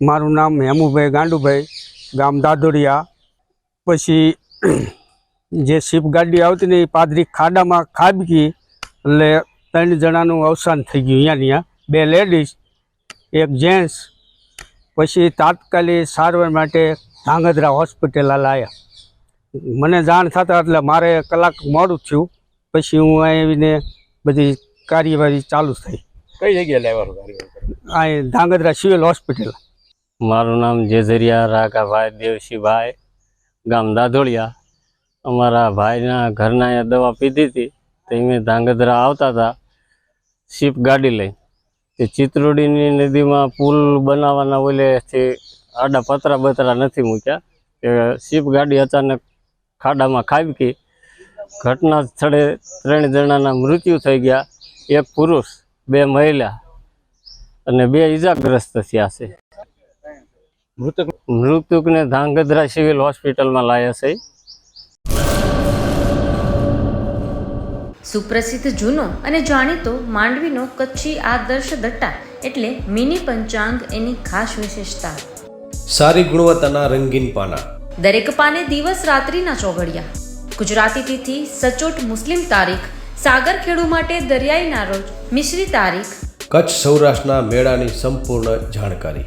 મારું નામ હેમુભાઈ ગાંડુભાઈ ગામ દાદોરિયા. પછી જે શિપ ગાડી આવતી ને એ પાદરી ખાડામાં ખાબકી એટલે ત્રણ જણાનું અવસાન થઈ ગયું અહીંયા અહીંયા. બે લેડીઝ એક જેન્ટ્સ. પછી તાત્કાલિક સારવાર માટે ધાંગધ્રા હોસ્પિટલ લાયા મને જાણ થતાં એટલે મારે કલાક મોડું થયું. પછી હું આવીને બધી કાર્યવાહી ચાલુ થઈ. કઈ જગ્યાએ લાવ્યા અહીં ધાંગધ્રા સિવિલ હોસ્પિટલ. મારું નામ જેઝરિયા રાઘાભાઈ દેવશીભાઈ, ગામ દાધોળિયા. અમારા ભાઈના ઘરના એ દવા પીધી હતી, તો અમે ધાંગધ્રા આવતા હતા, શીપ ગાડી લઈ. તે ચિત્રોડીની નદીમાં પુલ બનાવવાના ઓલેથી આડા પતરા બતરા નથી મૂક્યા. કે શીપ ગાડી અચાનક ખાડામાં ખાબકી. ઘટના સ્થળે ત્રણ જણાના મૃત્યુ થઈ ગયા, એક પુરુષ, બે મહિલા અને બે ઈજાગ્રસ્ત થયા છે. મૃતક મૃતકને ધાંગધ્રા સિવિલ હોસ્પિટલમાં લાયા છે. સુપ્રસિદ્ધ જૂનો અને જાણીતો માંડવીનો કચ્છી આદર્શ દટ્ટા એટલે મિની પંચાંગ એની ખાસ વિશેષતા. સારી ગુણવત્તાના રંગીન પાના. દરેક પાને દિવસ રાત્રિના ચોઘડિયા. ગુજરાતી તિથિ સચોટ મુસ્લિમ તારીખ સાગર ખેડુ માટે દરિયાઈના રોજ મિશ્રી તારીખ. કચ્છ સૌરાષ્ટ્રના મેળાની સંપૂર્ણ જાણકારી.